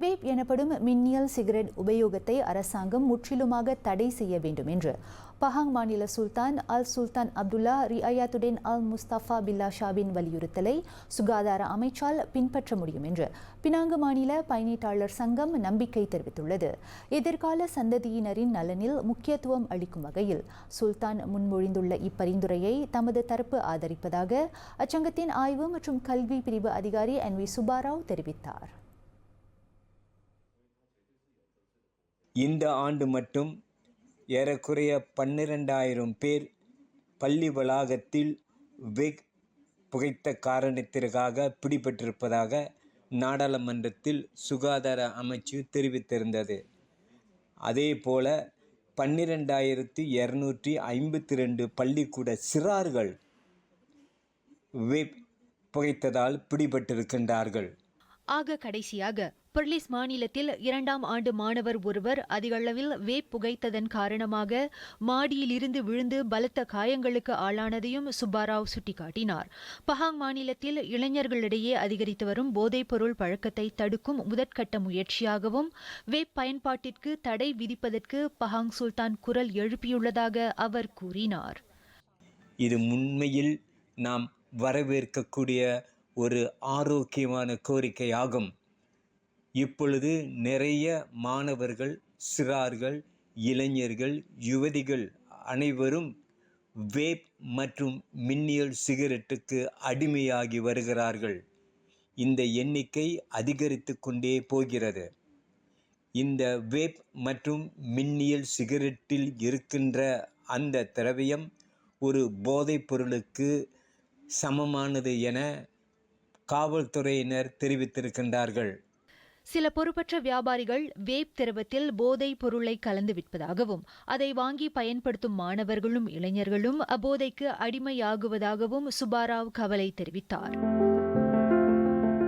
Vape எனப்படும் மின்னியல் cigarette உபயோகத்தை அரசாங்கம் முற்றிலுமாக தடை செய்ய வேண்டும் என்று பஹாங் மாநில சுல்தான் அல் சுல்தான் அப்துல்லா ரியாத்துடன் அல் முஸ்தபா பில்லா ஷாவின் வலியுறுத்தலை சுகாதார அமைச்சால் பின்பற்ற முடியும் என்று பினாங்கு மாநில பயணீட்டாளர் சங்கம் நம்பிக்கை தெரிவித்துள்ளது. எதிர்கால சந்ததியினரின் நலனில் முக்கியத்துவம் அளிக்கும் வகையில் சுல்தான் முன்மொழிந்துள்ள இப்பரிந்துரையை தமது தரப்பு ஆதரிப்பதாக அச்சங்கத்தின் ஆய்வு மற்றும் கல்வி பிரிவு அதிகாரி என் வி சுபாராவ் தெரிவித்தார். இந்த ஆண்டு மட்டும் ஏறக்குறைய பன்னிரெண்டாயிரம் பேர் பள்ளி வளாகத்தில் வெக் புகைத்த காரணத்திற்காக பிடிபட்டிருப்பதாக நாடாளுமன்றத்தில் சுகாதார அமைச்சு தெரிவித்திருந்தது. அதேபோல பன்னிரெண்டாயிரத்தி இரநூற்றி ஐம்பத்தி ரெண்டு பள்ளிக்கூட சிறார்கள் வெப் புகைத்ததால் பிடிபட்டிருக்கின்றார்கள். ஆக கடைசியாக பெர்லிஸ் மாநிலத்தில் இரண்டாம் ஆண்டு மாணவர் ஒருவர் அதிகளவில் வேப் புகைத்ததன் காரணமாக மாடியிலிருந்து விழுந்து பலத்த காயங்களுக்கு ஆளானதையும் சுப்பாராவ் சுட்டிக்காட்டினார். பஹாங் மாநிலத்தில் இளைஞர்களிடையே அதிகரித்து வரும் போதைப்பொருள் பழக்கத்தை தடுக்கும் முதற்கட்ட முயற்சியாகவும் வேப் பயன்பாட்டிற்கு தடை விதிப்பதற்கு பஹாங் சுல்தான் குரல் எழுப்பியுள்ளதாக அவர் கூறினார். இது உண்மையில் நாம் வரவேற்கக்கூடிய ஒரு ஆரோக்கியமான கோரிக்கையாகும். இப்பொழுது நிறைய மாணவர்கள் சிறார்கள் இளைஞர்கள் யுவதிகள் அனைவரும் வேப் மற்றும் மின்னியல் சிகரெட்டுக்கு அடிமையாகி வருகிறார்கள். இந்த எண்ணிக்கை அதிகரித்து கொண்டே போகிறது. இந்த வேப் மற்றும் மின்னியல் சிகரெட்டில் இருக்கின்ற அந்த திரவியம் ஒரு போதைப் பொருளுக்கு சமமானது என காவல்துறையினர் தெரிவித்திருக்கின்றார்கள். சில பொறுப்பற்ற வியாபாரிகள் வேப் திரவத்தில் போதைப் பொருளை கலந்து விற்பதாகவும் அதை வாங்கி பயன்படுத்தும் மாணவர்களும் இளைஞர்களும் அப்போதைக்கு அடிமையாகுவதாகவும் சுபாராவ் கவலை தெரிவித்தார்.